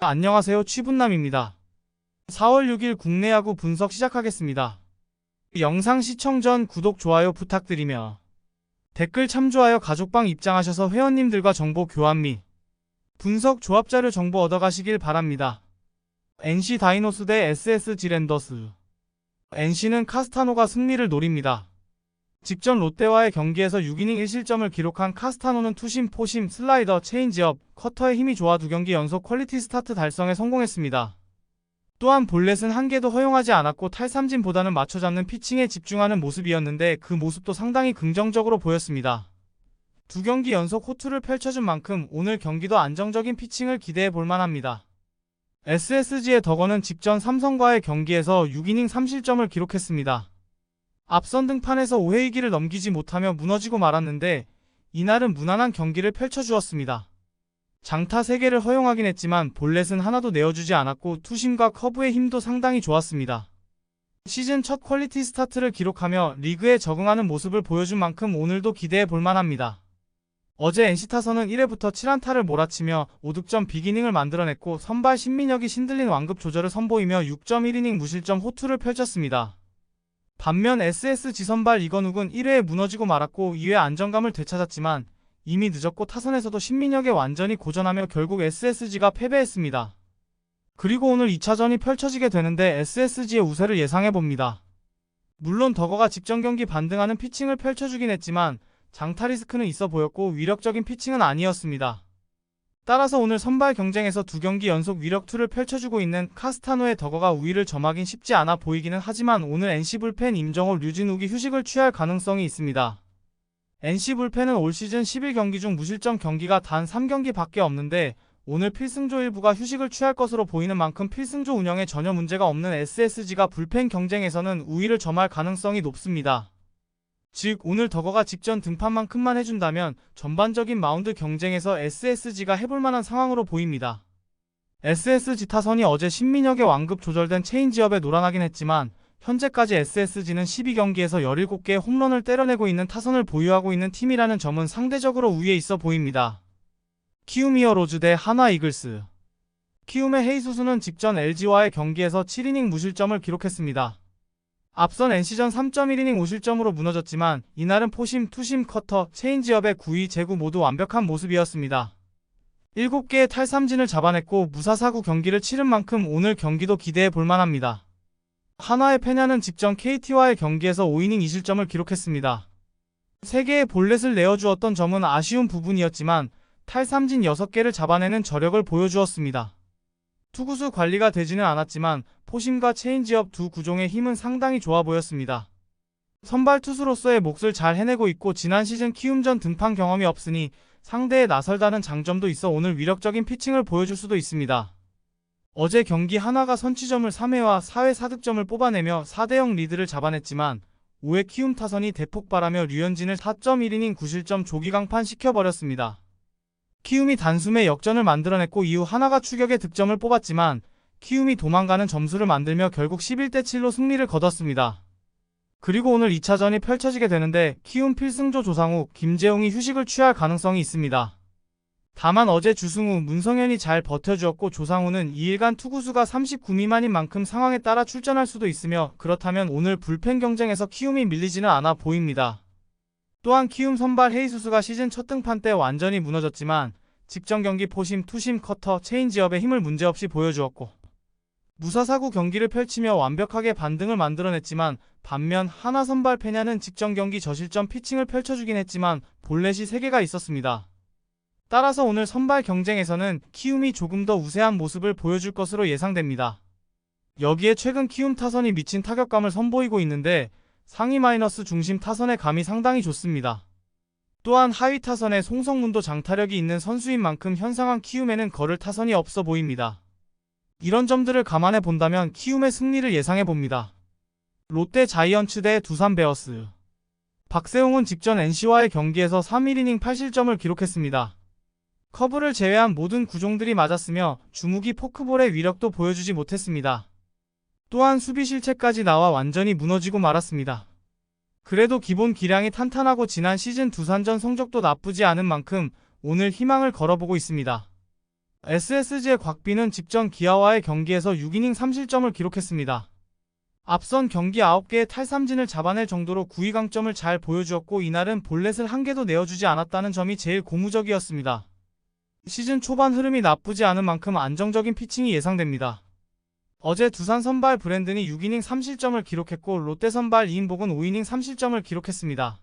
안녕하세요. 취분남입니다. 4월 6일 국내 야구 분석 시작하겠습니다. 영상 시청 전 구독, 좋아요 부탁드리며 댓글 참조하여 가족방 입장하셔서 회원님들과 정보 교환 및 분석 조합자료 정보 얻어가시길 바랍니다. NC 다이노스 대 SSG 랜더스 NC는 카스타노가 승리를 노립니다. 직전 롯데와의 경기에서 6이닝 1실점을 기록한 카스타노는 투심, 포심, 슬라이더, 체인지업, 커터의 힘이 좋아 두 경기 연속 퀄리티 스타트 달성에 성공했습니다. 또한 볼넷은 한 개도 허용하지 않았고 탈삼진보다는 맞춰잡는 피칭에 집중하는 모습이었는데 그 모습도 상당히 긍정적으로 보였습니다. 두 경기 연속 호투를 펼쳐준 만큼 오늘 경기도 안정적인 피칭을 기대해 볼 만합니다. SSG의 덕원은 직전 삼성과의 경기에서 6이닝 3실점을 기록했습니다. 앞선 등판에서 5회이기를 넘기지 못하며 무너지고 말았는데 이날은 무난한 경기를 펼쳐주었습니다. 장타 3개를 허용하긴 했지만 볼넷은 하나도 내어주지 않았고 투심과 커브의 힘도 상당히 좋았습니다. 시즌 첫 퀄리티 스타트를 기록하며 리그에 적응하는 모습을 보여준 만큼 오늘도 기대해 볼 만합니다. 어제 NC 타선은 1회부터 7안타를 몰아치며 5득점 비기닝을 만들어냈고 선발 신민혁이 신들린 완급 조절을 선보이며 6.1이닝 무실점 호투를 펼쳤습니다. 반면 SSG 선발 이건욱은 1회에 무너지고 말았고 2회 안정감을 되찾았지만 이미 늦었고 타선에서도 신민혁에 완전히 고전하며 결국 SSG가 패배했습니다. 그리고 오늘 2차전이 펼쳐지게 되는데 SSG의 우세를 예상해봅니다. 물론 덕어가 직전 경기 반등하는 피칭을 펼쳐주긴 했지만 장타 리스크는 있어 보였고 위력적인 피칭은 아니었습니다. 따라서 오늘 선발 경쟁에서 두 경기 연속 위력투를 펼쳐주고 있는 카스타노의 덕어가 우위를 점하긴 쉽지 않아 보이기는 하지만 오늘 NC 불펜 임정호 류진욱이 휴식을 취할 가능성이 있습니다. NC 불펜은 올 시즌 11경기 중 무실점 경기가 단 3경기 밖에 없는데 오늘 필승조 일부가 휴식을 취할 것으로 보이는 만큼 필승조 운영에 전혀 문제가 없는 SSG가 불펜 경쟁에서는 우위를 점할 가능성이 높습니다. 즉 오늘 덕어가 직전 등판만큼만 해준다면 전반적인 마운드 경쟁에서 SSG가 해볼 만한 상황으로 보입니다. SSG 타선이 어제 신민혁의 완급 조절된 체인지업에 놀아나긴 했지만 현재까지 SSG는 12경기에서 17개의 홈런을 때려내고 있는 타선을 보유하고 있는 팀이라는 점은 상대적으로 우위에 있어 보입니다. 키움 히어로즈 대 하나 이글스 키움의 헤이수스는 직전 LG와의 경기에서 7이닝 무실점을 기록했습니다. 앞선 NC전 3.1이닝 5실점으로 무너졌지만 이날은 포심, 투심, 커터, 체인지업의 9위 제구 모두 완벽한 모습이었습니다. 7개의 탈삼진을 잡아냈고 무사사구 경기를 치른 만큼 오늘 경기도 기대해 볼 만합니다. 하나의 페냐는 직전 KT와의 경기에서 5이닝 2실점을 기록했습니다. 3개의 볼넷을 내어주었던 점은 아쉬운 부분이었지만 탈삼진 6개를 잡아내는 저력을 보여주었습니다. 투구수 관리가 되지는 않았지만 포심과 체인지업 두 구종의 힘은 상당히 좋아 보였습니다. 선발 투수로서의 몫을 잘 해내고 있고 지난 시즌 키움전 등판 경험이 없으니 상대에 나설다는 장점도 있어 오늘 위력적인 피칭을 보여줄 수도 있습니다. 어제 경기 하나가 선취점을 3회와 4회 4득점을 뽑아내며 4대0 리드를 잡아냈지만 5회 키움 타선이 대폭발하며 류현진을 4.1이닝 9실점 조기 강판 시켜버렸습니다. 키움이 단숨에 역전을 만들어냈고 이후 하나가 추격의 득점을 뽑았지만 키움이 도망가는 점수를 만들며 결국 11대7로 승리를 거뒀습니다. 그리고 오늘 2차전이 펼쳐지게 되는데 키움 필승조 조상욱, 김재웅이 휴식을 취할 가능성이 있습니다. 다만 어제 주승우, 문성현이 잘 버텨주었고 조상우는 2일간 투구수가 39 미만인 만큼 상황에 따라 출전할 수도 있으며 그렇다면 오늘 불펜 경쟁에서 키움이 밀리지는 않아 보입니다. 또한 키움 선발 헤이수스가 시즌 첫 등판 때 완전히 무너졌지만 직전 경기 포심, 투심, 커터, 체인지업의 힘을 문제없이 보여주었고 무사사구 경기를 펼치며 완벽하게 반등을 만들어냈지만 반면 하나 선발 페냐는 직전 경기 저실점 피칭을 펼쳐주긴 했지만 볼넷이 3개가 있었습니다. 따라서 오늘 선발 경쟁에서는 키움이 조금 더 우세한 모습을 보여줄 것으로 예상됩니다. 여기에 최근 키움 타선이 미친 타격감을 선보이고 있는데 상위 마이너스 중심 타선의 감이 상당히 좋습니다. 또한 하위 타선에 송성문도 장타력이 있는 선수인 만큼 현상한 키움에는 걸을 타선이 없어 보입니다. 이런 점들을 감안해 본다면 키움의 승리를 예상해 봅니다. 롯데 자이언츠 대 두산 베어스 박세웅은 직전 NC와의 경기에서 3.1이닝 8실점을 기록했습니다. 커브를 제외한 모든 구종들이 맞았으며 주무기 포크볼의 위력도 보여주지 못했습니다. 또한 수비 실책까지 나와 완전히 무너지고 말았습니다. 그래도 기본 기량이 탄탄하고 지난 시즌 두산전 성적도 나쁘지 않은 만큼 오늘 희망을 걸어보고 있습니다. SSG의 곽빈은 직전 기아와의 경기에서 6이닝 3실점을 기록했습니다. 앞선 경기 9개의 탈삼진을 잡아낼 정도로 구위 강점을 잘 보여주었고 이날은 볼넷을 한 개도 내어주지 않았다는 점이 제일 고무적이었습니다. 시즌 초반 흐름이 나쁘지 않은 만큼 안정적인 피칭이 예상됩니다. 어제 두산 선발 브랜든이 6이닝 3실점을 기록했고 롯데 선발 이인복은 5이닝 3실점을 기록했습니다.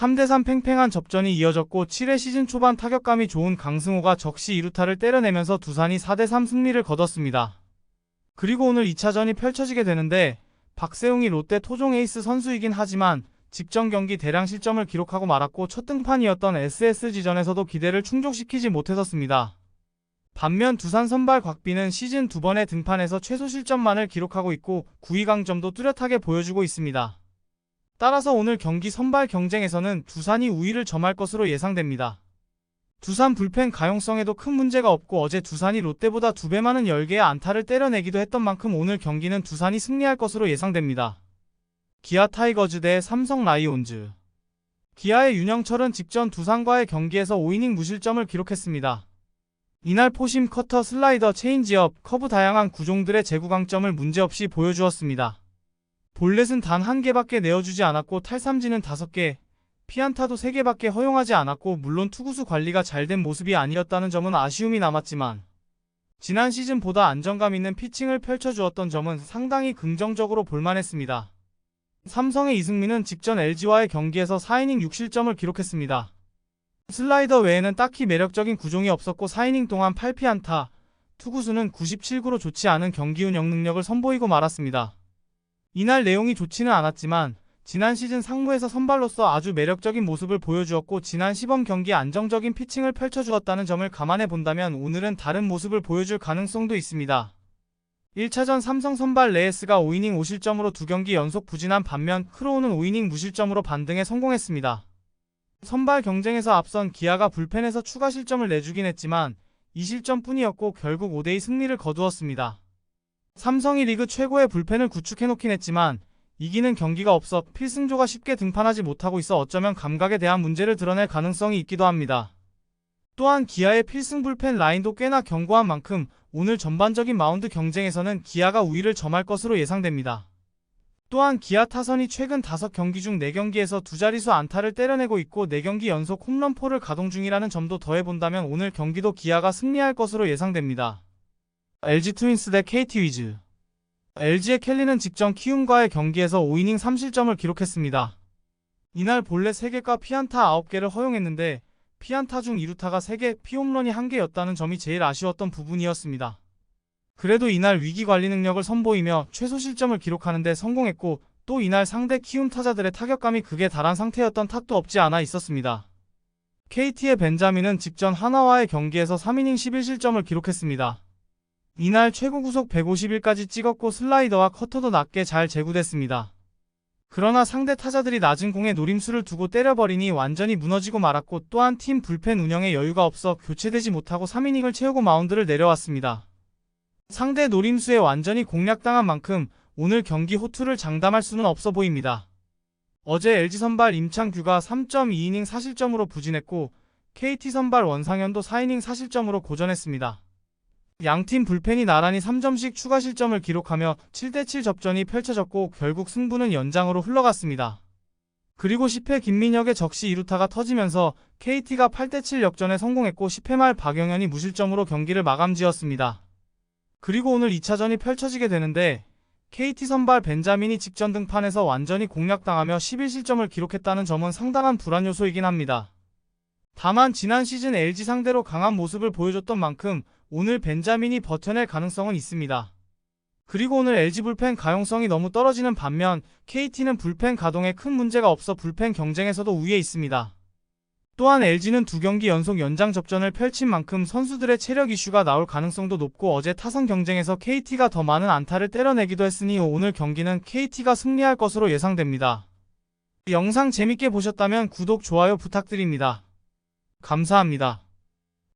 3대3 팽팽한 접전이 이어졌고 7회 시즌 초반 타격감이 좋은 강승호가 적시 2루타를 때려내면서 두산이 4대3 승리를 거뒀습니다. 그리고 오늘 2차전이 펼쳐지게 되는데 박세웅이 롯데 토종 에이스 선수이긴 하지만 직전 경기 대량 실점을 기록하고 말았고 첫 등판이었던 SSG전에서도 기대를 충족시키지 못했었습니다. 반면 두산 선발 곽빈은 시즌 두 번의 등판에서 최소 실점만을 기록하고 있고 9위 강점도 뚜렷하게 보여주고 있습니다. 따라서 오늘 경기 선발 경쟁에서는 두산이 우위를 점할 것으로 예상됩니다. 두산 불펜 가용성에도 큰 문제가 없고 어제 두산이 롯데보다 두 배 많은 10개의 안타를 때려내기도 했던 만큼 오늘 경기는 두산이 승리할 것으로 예상됩니다. 기아 타이거즈 대 삼성 라이온즈 기아의 윤영철은 직전 두산과의 경기에서 5이닝 무실점을 기록했습니다. 이날 포심 커터 슬라이더 체인지업 커브 다양한 구종들의 제구 강점을 문제없이 보여주었습니다. 볼넷은 단 한 개밖에 내어주지 않았고 탈삼진은 5개, 피안타도 3개밖에 허용하지 않았고 물론 투구수 관리가 잘 된 모습이 아니었다는 점은 아쉬움이 남았지만 지난 시즌보다 안정감 있는 피칭을 펼쳐주었던 점은 상당히 긍정적으로 볼만했습니다. 삼성의 이승민은 직전 LG와의 경기에서 4이닝 6실점을 기록했습니다. 슬라이더 외에는 딱히 매력적인 구종이 없었고 4이닝 동안 8피안타, 투구수는 97구로 좋지 않은 경기 운영 능력을 선보이고 말았습니다. 이날 내용이 좋지는 않았지만 지난 시즌 상무에서 선발로서 아주 매력적인 모습을 보여주었고 지난 시범 경기 안정적인 피칭을 펼쳐주었다는 점을 감안해 본다면 오늘은 다른 모습을 보여줄 가능성도 있습니다. 1차전 삼성 선발 레에스가 5이닝 5실점으로 두 경기 연속 부진한 반면 크로우는 5이닝 무실점으로 반등에 성공했습니다. 선발 경쟁에서 앞선 기아가 불펜에서 추가 실점을 내주긴 했지만 2실점뿐이었고 결국 5대2 승리를 거두었습니다. 삼성이 리그 최고의 불펜을 구축해놓긴 했지만 이기는 경기가 없어 필승조가 쉽게 등판하지 못하고 있어 어쩌면 감각에 대한 문제를 드러낼 가능성이 있기도 합니다. 또한 기아의 필승 불펜 라인도 꽤나 견고한 만큼 오늘 전반적인 마운드 경쟁에서는 기아가 우위를 점할 것으로 예상됩니다. 또한 기아 타선이 최근 5경기 중 4경기에서 두 자릿수 안타를 때려내고 있고 4경기 연속 홈런포를 가동 중이라는 점도 더해본다면 오늘 경기도 기아가 승리할 것으로 예상됩니다. LG 트윈스 대 KT 위즈 LG의 켈리는 직전 키움과의 경기에서 5이닝 3실점을 기록했습니다. 이날 본래 3개과 피안타 9개를 허용했는데 피안타 중 2루타가 3개, 피홈런이 1개였다는 점이 제일 아쉬웠던 부분이었습니다. 그래도 이날 위기 관리 능력을 선보이며 최소 실점을 기록하는데 성공했고 또 이날 상대 키움 타자들의 타격감이 극에 달한 상태였던 탓도 없지 않아 있었습니다. KT의 벤자민은 직전 하나와의 경기에서 3이닝 11실점을 기록했습니다. 이날 최고 구속 151까지 찍었고 슬라이더와 커터도 낮게 잘 제구됐습니다. 그러나 상대 타자들이 낮은 공에 노림수를 두고 때려버리니 완전히 무너지고 말았고 또한 팀 불펜 운영에 여유가 없어 교체되지 못하고 3이닝을 채우고 마운드를 내려왔습니다. 상대 노림수에 완전히 공략당한 만큼 오늘 경기 호투를 장담할 수는 없어 보입니다. 어제 LG 선발 임창규가 3.2이닝 4실점으로 부진했고 KT 선발 원상현도 4이닝 4실점으로 고전했습니다. 양팀 불펜이 나란히 3점씩 추가 실점을 기록하며 7대7 접전이 펼쳐졌고 결국 승부는 연장으로 흘러갔습니다. 그리고 10회 김민혁의 적시 2루타가 터지면서 KT가 8대7 역전에 성공했고 10회 말 박영현이 무실점으로 경기를 마감지었습니다. 그리고 오늘 2차전이 펼쳐지게 되는데 KT 선발 벤자민이 직전 등판에서 완전히 공략당하며 11실점을 기록했다는 점은 상당한 불안 요소이긴 합니다. 다만 지난 시즌 LG 상대로 강한 모습을 보여줬던 만큼 오늘 벤자민이 버텨낼 가능성은 있습니다. 그리고 오늘 LG 불펜 가용성이 너무 떨어지는 반면 KT는 불펜 가동에 큰 문제가 없어 불펜 경쟁에서도 우위에 있습니다. 또한 LG는 두 경기 연속 연장 접전을 펼친 만큼 선수들의 체력 이슈가 나올 가능성도 높고 어제 타선 경쟁에서 KT가 더 많은 안타를 때려내기도 했으니 오늘 경기는 KT가 승리할 것으로 예상됩니다. 영상 재밌게 보셨다면 구독, 좋아요 부탁드립니다. 감사합니다.